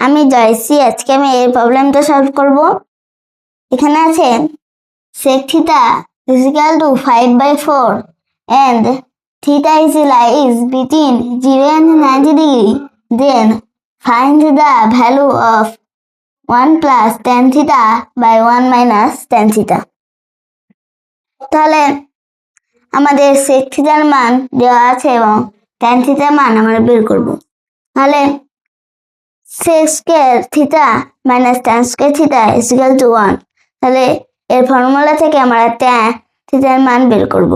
আমি জয়সি আজকে আমি এই প্রবলেমটা সলভ করব। এখানে আছে sec theta is equal to five by four and theta is is between zero and ninety degree then find the value of one plus tan theta by one minus tan theta তাহলে আমাদের সেক থিটার মান দেওয়া আছে এবং ten থিটার মান আমরা বের করব। তাহলে sec square theta minus tan square theta is to one তাহলে এর ফর্মুলা থেকে আমরা tan থিটার মান বের করব।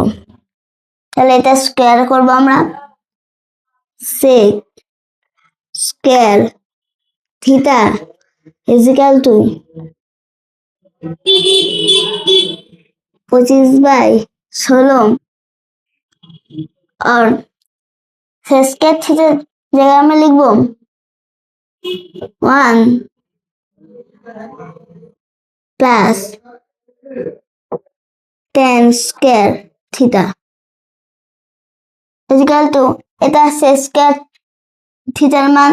তাহলে এটা স্কয়ার করব আমরা। sec square theta is to পঁচিশ বাই ষোলো। আর sec স্কয়ার থিটার জায়গায় আমরা লিখব one plus tan square theta equal to এটা হচ্ছে স্কোয়ার থিটার মান,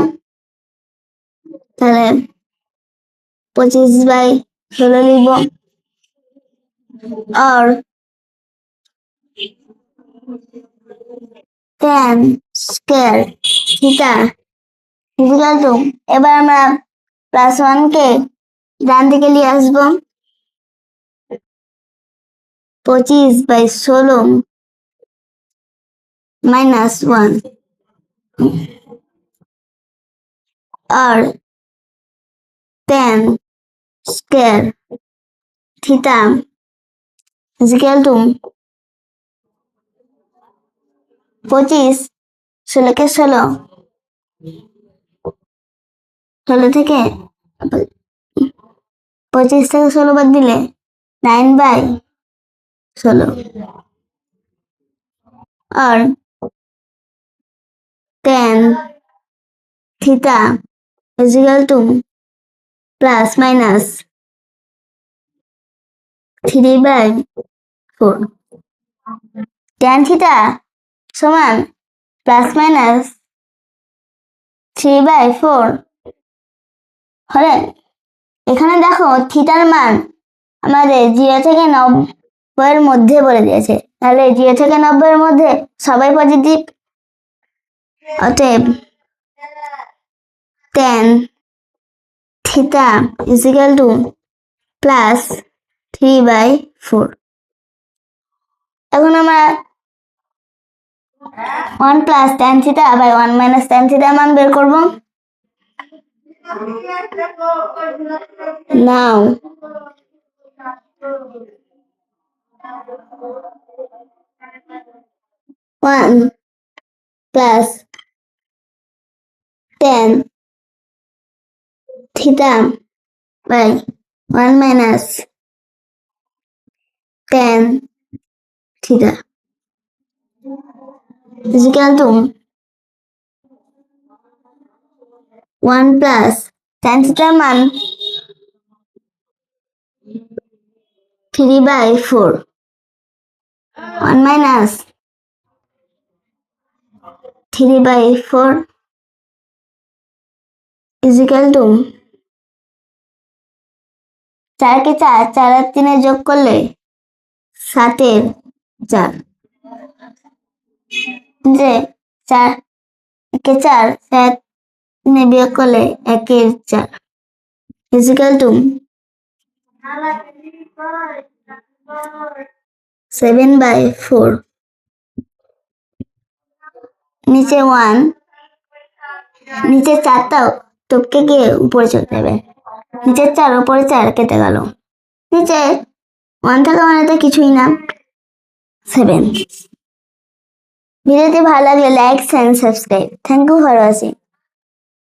তাহলে পঁচিশ বাই ষোলো লিখব। আর tan square theta equal to এবার আমরা প্লাস ওয়ানকে ডান দিকে নিয়ে আসব। পঁচিশ বাই ষোলো minus one R tan square theta equal to পঁচিশ ষোলোকে ষোলো। ষোলো থেকে পঁচিশ থেকে ষোলো বাদ দিলে নাইন বাই ষোলো। আর tan theta equal to plus minus three by four tan theta সমান plus minus three by four হলে এখানে দেখো থিটার মান আমাদের জিরো থেকে নব্বইয়ের মধ্যে বলে দিয়েছে। তাহলে জিরো থেকে নব্বইয়ের মধ্যে সবাই পজিটিভ অতএব tan theta equal to plus three by four এখন আমরা one plus tan theta by one minus tan থিটার মান বের করব। Now. One plus ten. Theta by one minus ten theta. Is equal to one plus tan theta মান three by four one minus three by four equal to চারকে চার চার আর তিনে যোগ করলে সাতের চার। যে চার কে চার চার তিনে করলে একের চার। Equal to seven by four. নিচে ওয়ান, নিচে চারটা টপকে গিয়ে উপরে চলে যাবে। নিচের চার উপরে চার কেটে গেল। নিচে ওয়ান থাকা মানে তো কিছুই না, সেভেন। ভিডিওটি ভালো লাগলে like and subscribe. Thank you for watching